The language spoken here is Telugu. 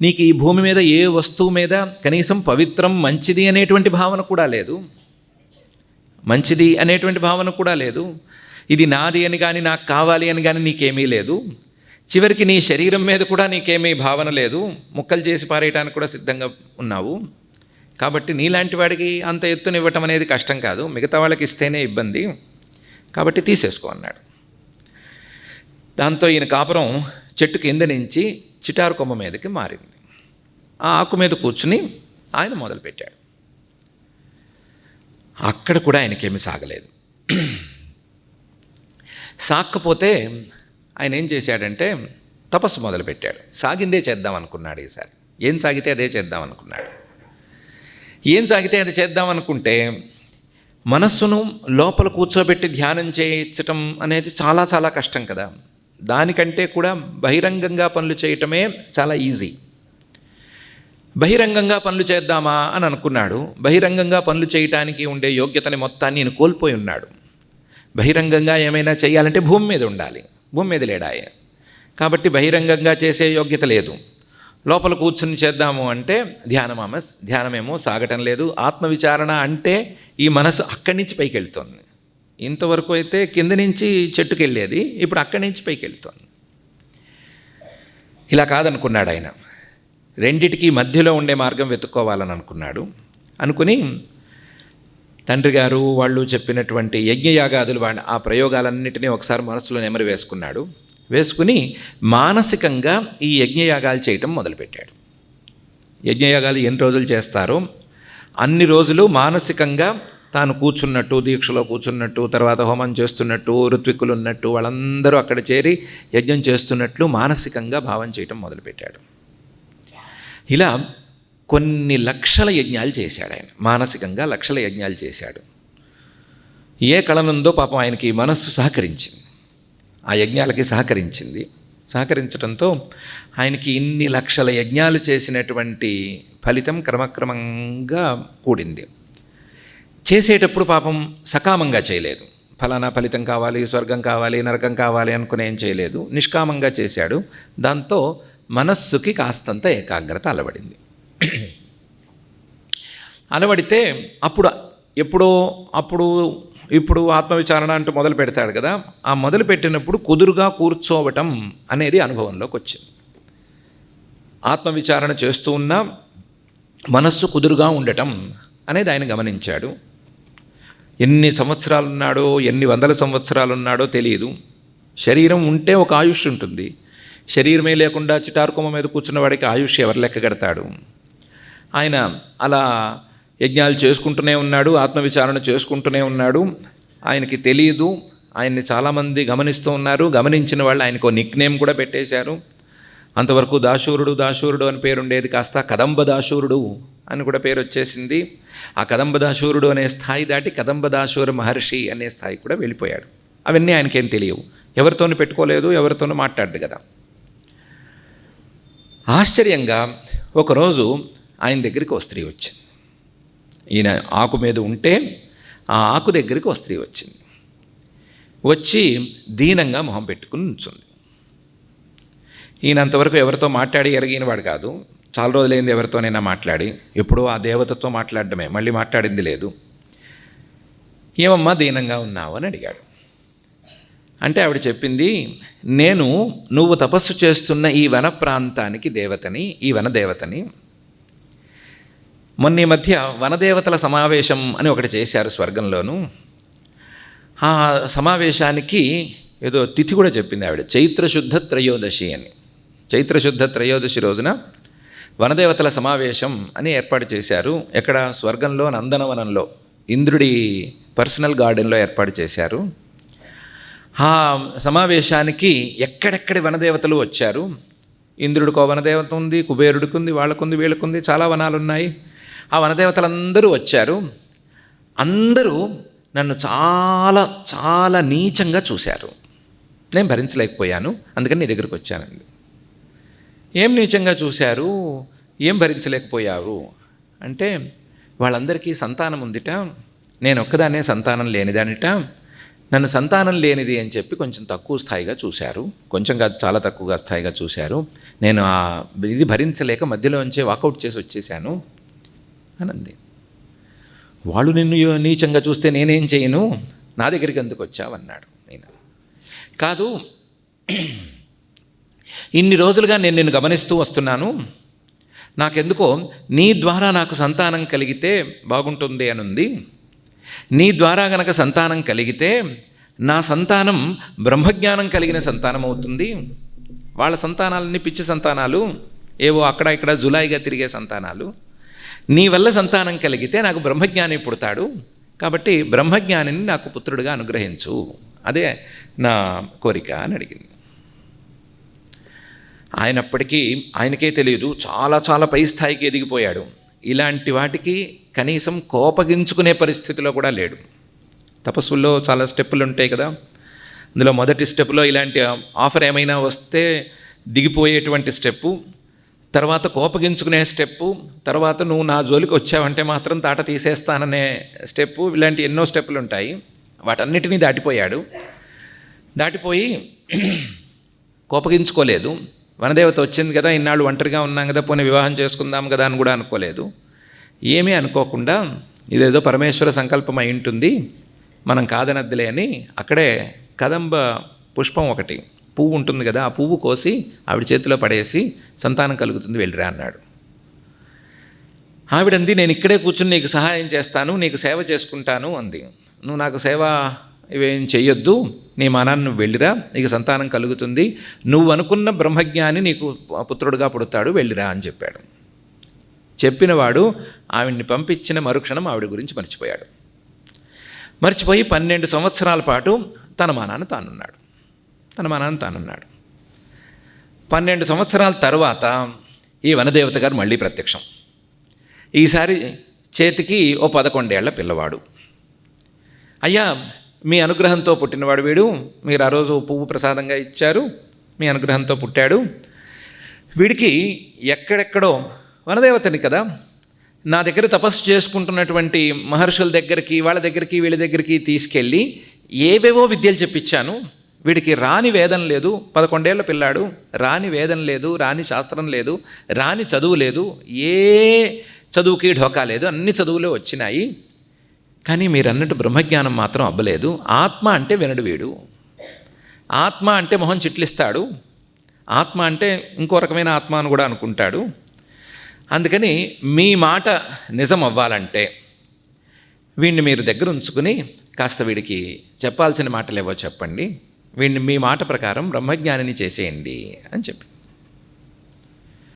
నీకు ఈ భూమి మీద ఏ వస్తువు మీద కనీసం పవిత్రం మంచిది అనేటువంటి భావన కూడా లేదు. మంచిది అనేటువంటి భావన కూడా లేదు. ఇది నాది అని కానీ నాకు కావాలి అని కానీ నీకేమీ లేదు. చివరికి నీ శరీరం మీద కూడా నీకేమీ భావన లేదు. ముక్కలు చేసి పారేయటానికి కూడా సిద్ధంగా ఉన్నావు. కాబట్టి నీలాంటి వాడికి అంత ఎత్తునివ్వటం అనేది కష్టం కాదు. మిగతా వాళ్ళకి ఇస్తేనే ఇబ్బంది. కాబట్టి తీసేసుకో అన్నాడు. దాంతో ఈయన కాపురం చెట్టు కింద నుంచి చిటారు కొమ్మ మీదకి మారింది. ఆ ఆకు మీద కూర్చుని ఆయన మొదలుపెట్టాడు. అక్కడ కూడా ఆయనకేమీ సాగలేదు. సాక్కపోతే ఆయన ఏం చేశాడంటే తపస్సు మొదలుపెట్టాడు. సాగిందే చేద్దాం అనుకున్నాడు ఈసారి. ఏం సాగితే అదే చేద్దాం అనుకున్నాడు. ఏం సాగితే అది చేద్దాం అనుకుంటే మనస్సును లోపల కూర్చోబెట్టి ధ్యానం చేయించటం అనేది చాలా చాలా కష్టం కదా. దానికంటే కూడా బహిరంగంగా పనులు చేయటమే చాలా ఈజీ. బహిరంగంగా పనులు చేద్దామా అని అనుకున్నాడు. బహిరంగంగా పనులు చేయటానికి ఉండే యోగ్యతని మొత్తాన్ని నేను కోల్పోయి ఉన్నాడు. బహిరంగంగా ఏమైనా చేయాలంటే భూమి మీద ఉండాలి. భూమి మీద లేడాయ. కాబట్టి బహిరంగంగా చేసే యోగ్యత లేదు. లోపల కూర్చుని చేద్దాము అంటే ధ్యానమామస్ ధ్యానమేమో సాగటం లేదు. ఆత్మవిచారణ అంటే ఈ మనసు అక్కడి నుంచి పైకి వెళ్తుంది ఇంతవరకు అయితే కింద నుంచి చెట్టుకు వెళ్ళేది ఇప్పుడు అక్కడి నుంచి పైకి వెళ్తుంది ఇలా కాదనుకున్నాడు ఆయన. రెండిటికి మధ్యలో ఉండే మార్గం వెతుక్కోవాలని అనుకున్నాడు. అనుకుని తండ్రి గారు వాళ్ళు చెప్పినటువంటి యజ్ఞయాగాదులు వాడి ఆ ప్రయోగాలన్నింటినీ ఒకసారి మనసులో నెమరు వేసుకున్నాడు. వేసుకుని మానసికంగా ఈ యజ్ఞయాగాలు చేయటం మొదలుపెట్టాడు. యజ్ఞయాగాలు ఎన్ని రోజులు చేస్తారో అన్ని రోజులు మానసికంగా తాను కూర్చున్నట్టు దీక్షలో కూర్చున్నట్టు తర్వాత హోమం చేస్తున్నట్టు ఋత్విక్కులు ఉన్నట్టు వాళ్ళందరూ అక్కడ చేరి యజ్ఞం చేస్తున్నట్లు మానసికంగా భావం చేయటం మొదలుపెట్టాడు. ఇలా కొన్ని లక్షల యజ్ఞాలు చేశాడు ఆయన. మానసికంగా లక్షల యజ్ఞాలు చేశాడు. ఏ కళనుందో పాపం ఆయనకి మనస్సు సహకరించింది. ఆ యజ్ఞాలకి సహకరించింది. సహకరించడంతో ఆయనకి ఇన్ని లక్షల యజ్ఞాలు చేసినటువంటి ఫలితం క్రమక్రమంగా కూడింది. చేసేటప్పుడు పాపం సకామంగా చేయలేదు. ఫలానా ఫలితం కావాలి స్వర్గం కావాలి నరకం కావాలి అనుకునేం చేయలేదు. నిష్కామంగా చేశాడు. దాంతో మనస్సుకి కాస్తంత ఏకాగ్రత అలవడింది. అలవడితే అప్పుడు ఎప్పుడో అప్పుడు ఇప్పుడు ఆత్మవిచారణ అంటూ మొదలు పెడతాడు కదా ఆ మొదలు పెట్టినప్పుడు కుదురుగా కూర్చోవటం అనేది అనుభవంలోకి వచ్చింది. ఆత్మవిచారణ చేస్తూ ఉన్నా మనస్సు కుదురుగా ఉండటం అనేది ఆయన గమనించాడు. ఎన్ని సంవత్సరాలు ఉన్నాడో ఎన్ని వందల సంవత్సరాలు ఉన్నాడో తెలియదు శరీరం ఉంటే ఒక ఆయుష్ ఉంటుంది. శరీరమే లేకుండా చిటారుకొమ్మ మీద కూర్చున్న వాడికి ఆయుష్ ఎవరు లెక్క కడతాడు? ఆయన అలా యజ్ఞాలు చేసుకుంటూనే ఉన్నాడు ఆత్మవిచారణ చేసుకుంటూనే ఉన్నాడు. ఆయనకి తెలియదు ఆయన్ని చాలామంది గమనిస్తూ ఉన్నారు. గమనించిన వాళ్ళు ఆయనకు నిక్ నేమ్ కూడా పెట్టేశారు. అంతవరకు దాశూరుడు దాశూరుడు అని పేరు ఉండేది కాస్త కదంబ దాశూరుడు. అని కూడా పేరు వచ్చేసింది. ఆ కదంబదాశూరుడు అనే స్థాయి దాటి కదంబదాశూర మహర్షి అనే స్థాయి కూడా వెళ్ళిపోయాడు. అవన్నీ ఆయనకేం తెలియవు. ఎవరితోనూ పెట్టుకోలేదు ఎవరితోనూ మాట్లాడు కదా. ఆశ్చర్యంగా ఒకరోజు ఆయన దగ్గరికి ఓ స్త్రీ వచ్చింది. ఈయన ఆకు మీద ఉంటే ఆ ఆకు దగ్గరికి ఓ స్త్రీ వచ్చింది. వచ్చి దీనంగా మొహం పెట్టుకుని ఉంచుంది ఈయన అంతవరకు ఎవరితో మాట్లాడి ఎరగినవాడు కాదు. చాలా రోజులైంది ఎవరితోనైనా మాట్లాడి ఎప్పుడో ఆ దేవతతో మాట్లాడడమే మళ్ళీ మాట్లాడింది లేదు. ఏమమ్మా దీనంగా ఉన్నావు అని అడిగాడు. అంటే ఆవిడ చెప్పింది నేను నువ్వు తపస్సు చేస్తున్న ఈ వన ప్రాంతానికి దేవతని ఈ వన దేవతని మొన్న ఈ మధ్య వనదేవతల సమావేశం అని ఒకటి చేశారు స్వర్గంలోను. ఆ సమావేశానికి ఏదో తిథి కూడా చెప్పింది ఆవిడ చైత్రశుద్ధ త్రయోదశి అని. చైత్రశుద్ధ త్రయోదశి రోజున వనదేవతల సమావేశం అని ఏర్పాటు చేశారు. ఎక్కడ? స్వర్గంలో నందనవనంలో. ఇంద్రుడి పర్సనల్ గార్డెన్లో ఏర్పాటు చేశారు. ఆ సమావేశానికి ఎక్కడెక్కడి వనదేవతలు వచ్చారు? ఇంద్రుడికో వనదేవత ఉంది కుబేరుడికి ఉంది వాళ్ళకుంది వీళ్ళకుంది చాలా వనాలు ఉన్నాయి ఆ వనదేవతలందరూ వచ్చారు. అందరూ నన్ను చాలా చాలా నీచంగా చూశారు. నేను భరించలేకపోయాను. అందుకని నీ దగ్గరికి వచ్చానండి. ఏం నీచంగా చూశారు? ఏం భరించలేకపోయావు? అంటే వాళ్ళందరికీ సంతానం ఉందిట. నేను ఒక్కదానే సంతానం లేనిదానిట. నన్ను సంతానం లేనిది అని చెప్పి కొంచెం తక్కువ స్థాయిగా చూశారు. కొంచెం కాదు చాలా తక్కువగా స్థాయిగా చూశారు. నేను ఆ ఇది భరించలేక మధ్యలో నుంచే వాకౌట్ చేసి వచ్చేసాను అని అంది వాళ్ళు నిన్ను నీచంగా చూస్తే నేనేం చేయను? నా దగ్గరికి ఎందుకు వచ్చావన్నాడు నేను. కాదు ఇన్ని రోజులుగా నేను నిన్ను గమనిస్తూ వస్తున్నాను. నాకెందుకో నీ ద్వారా నాకు సంతానం కలిగితే బాగుంటుంది అని ఉంది నీ ద్వారా గనక సంతానం కలిగితే నా సంతానం బ్రహ్మజ్ఞానం కలిగిన సంతానం అవుతుంది. వాళ్ళ సంతానాలన్నీ పిచ్చి సంతానాలు ఏవో అక్కడ ఇక్కడ జులాయిగా తిరిగే సంతానాలు. నీ వల్ల సంతానం కలిగితే నాకు బ్రహ్మజ్ఞాని పుడతాడు. కాబట్టి బ్రహ్మజ్ఞానిని నాకు పుత్రుడిగా అనుగ్రహించు. అదే నా కోరిక అని అడిగింది. ఆయనప్పటికీ ఆయనకే తెలియదు చాలా చాలా పై స్థాయికి ఎదిగిపోయాడు. ఇలాంటి వాటికి కనీసం కోపగించుకునే పరిస్థితిలో కూడా లేడు. తపస్సుల్లో చాలా స్టెప్పులు ఉంటాయి కదా. అందులో మొదటి స్టెప్లో ఇలాంటి ఆఫర్ ఏమైనా వస్తే దిగిపోయేటువంటి స్టెప్పు తర్వాత కోపగించుకునే స్టెప్పు తర్వాత నువ్వు నా జోలికి వచ్చావంటే మాత్రం తాట తీసేస్తాననే స్టెప్పు ఇలాంటి ఎన్నో స్టెప్పులు ఉంటాయి. వాటన్నిటినీ దాటిపోయాడు. దాటిపోయి కోపగించుకోలేదు. వనదేవత వచ్చింది కదా ఇన్నాళ్ళు ఒంటరిగా ఉన్నాం కదా పోనీ వివాహం చేసుకుందాం కదా అని కూడా అనుకోలేదు. ఏమీ అనుకోకుండా ఇదేదో పరమేశ్వర సంకల్పం అయి ఉంటుంది మనం కాదనద్దులే అని అక్కడే కదంబ పుష్పం ఒకటి పువ్వు ఉంటుంది కదా ఆ పువ్వు కోసి ఆవిడ చేతిలో పడేసి సంతానం కలుగుతుంది వెళ్ళిరా అన్నాడు. ఆవిడంది నేను ఇక్కడే కూర్చుని నీకు సహాయం చేస్తాను నీకు సేవ చేసుకుంటాను అంది. నువ్వు నాకు సేవ ఇవేం చెయ్యొద్దు. నీ మనాన్ని నువ్వు వెళ్ళిరా. నీకు సంతానం కలుగుతుంది. నువ్వు అనుకున్న బ్రహ్మజ్ఞాని నీకు పుత్రుడుగా పుడతాడు వెళ్ళిరా అని చెప్పాడు. చెప్పినవాడు ఆవిడ్ని పంపించిన మరుక్షణం ఆవిడ గురించి మర్చిపోయాడు. మర్చిపోయి పన్నెండు సంవత్సరాల పాటు తన మానాన్ని తానున్నాడు. తన మానాన్ని తానున్నాడు. పన్నెండు సంవత్సరాల తర్వాత ఈ వనదేవత గారు మళ్ళీ ప్రత్యక్షం. ఈసారి చేతికి ఓ పదకొండేళ్ళ పిల్లవాడు. అయ్యా మీ అనుగ్రహంతో పుట్టినవాడు వీడు. మీరు ఆ రోజు పువ్వు ప్రసాదంగా ఇచ్చారు. మీ అనుగ్రహంతో పుట్టాడు. వీడికి ఎక్కడెక్కడో వనదేవతని కదా. నా దగ్గర తపస్సు చేసుకుంటున్నటువంటి మహర్షుల దగ్గరికి వాళ్ళ దగ్గరికి వీళ్ళ దగ్గరికి తీసుకెళ్ళి ఏవేవో విద్యలు చెప్పించాను. వీడికి రాని వేదం లేదు. పదకొండేళ్ళ పిల్లాడు. రాని వేదం లేదు. రాని శాస్త్రం లేదు. రాని చదువు లేదు. ఏ చదువుకి ఢోకా లేదు. అన్ని చదువులే వచ్చినాయి. కానీ మీరు అన్నట్టు బ్రహ్మజ్ఞానం మాత్రం అవ్వలేదు ఆత్మ అంటే వినడు వీడు. ఆత్మ అంటే మొహం చిట్లిస్తాడు. ఆత్మ అంటే ఇంకో రకమైన ఆత్మ అని కూడా అనుకుంటాడు. అందుకని మీ మాట నిజం అవ్వాలంటే వీడిని మీరు దగ్గర ఉంచుకుని కాస్త వీడికి చెప్పాల్సిన మాటలు ఏవో చెప్పండి. వీడిని మీ మాట ప్రకారం బ్రహ్మజ్ఞానిని చేసేయండి అని చెప్పి.